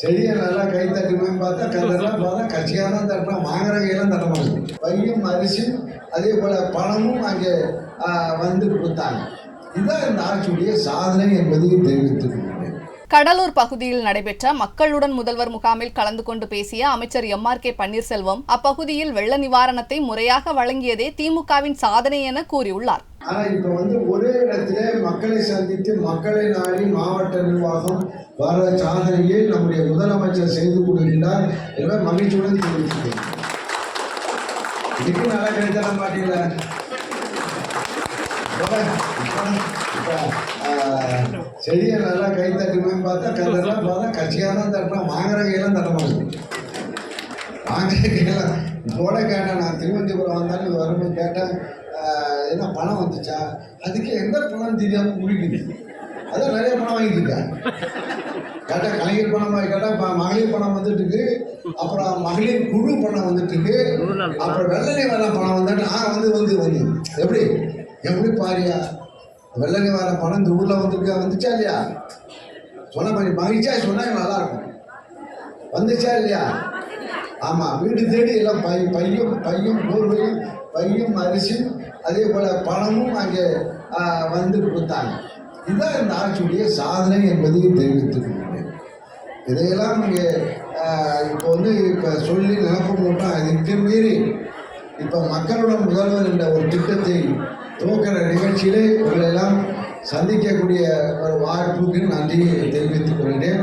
செடியை நல்லா கை தட்டுமே பார்த்தா கல்லெல்லாம் பார்த்தா கட்சியாக தான் தட்டினா வாங்குற கையெல்லாம் தட்ட மாட்டேங்குது. பையும் அரிசியும் அதே போல் பணமும் அங்கே வந்து கொடுத்தாங்க இதுதான் இந்த ஆட்சியுடைய சாதனை என்பதை தெரிவித்துக் கொள்கிறேன். கடலூர் பகுதியில் நடைபெற்ற மக்களுடன் முதல்வர் முகாமில் கலந்து கொண்டு பேசிய அமைச்சர் எம் ஆர் கே பன்னீர்செல்வம் அப்பகுதியில் வெள்ள நிவாரணத்தை முறையாக வழங்கியதே திமுகவின் சாதனை என கூறியுள்ளார். ஆனா இப்ப வந்து ஒரே இடத்திலே மக்களை சந்தித்து மக்களை நாடி மாவட்ட நிர்வாகம் வர சாதனையை நம்முடைய முதலமைச்சர் செய்து கொடுக்கின்றார் எனவே மகிழ்ச்சியுடன் தெரிவித்துக்கிறேன் இதுக்கு நல்லா கிடைத்தர மாட்டீங்களா செடியை நல்லா கை தட்டுமே பார்த்தா கதெல்லாம் பார்த்தா கட்சியாக தான் தட்டினா வாங்குற கையெல்லாம் தட்ட மாட்டேங்குது வாங்குற கையெல்லாம் கூட கேட்டேன் நான் திருவனந்தபுரம் வந்தாலும் வரும்போது கேட்டேன் என்ன பணம் வந்துச்சா? அதுக்கு எந்த பணம் தெரியாமல் முடிக்குது அதான் நிறைய பணம் வாங்கிட்டு இருக்கேன். கேட்டால் கலைஞர் பணம் கேட்டால் இப்போ மகளிர் பணம் வந்துட்டு இருக்கு. அப்புறம் மகளிர் குழு பணம் வந்துட்டு இருக்கு. அப்புறம் வெள்ளனை வேலை பணம் வந்துட்டு ஆ வந்து வந்து வந்து. எப்படி? எப்படி பாரியா? வெள்ளனை நிவாரண பணம் இந்த ஊரில் வந்துருக்கா? வந்துச்சா இல்லையா? சொன்ன கொஞ்சம் மகிழ்ச்சியா? சொன்னால் நல்லா இருக்கும். வந்துச்சா இல்லையா? ஆமாம் வீடு தேடி எல்லாம் பை பையும் பையும் போர்வையும் பையும் அரிசியும் அதே போல் பணமும் அங்கே வந்து கொடுத்தாங்க. இதுதான் இந்த ஆட்சியுடைய சாதனை என்பதை தெரிவித்துக்கொள்கிறேன். இதையெல்லாம் இங்கே இப்போ வந்து இப்போ சொல்லி நினப்ப மட்டும் அதுக்கு மீறி இப்போ மக்களுடன் முதல்வர் என்ற ஒரு திட்டத்தை துவக்கிற நிகழ்ச்சியிலே உங்களெல்லாம் சந்திக்கக்கூடிய ஒரு வாய்ப்புக்கு நன்றியை தெரிவித்துக் கொள்கிறேன்.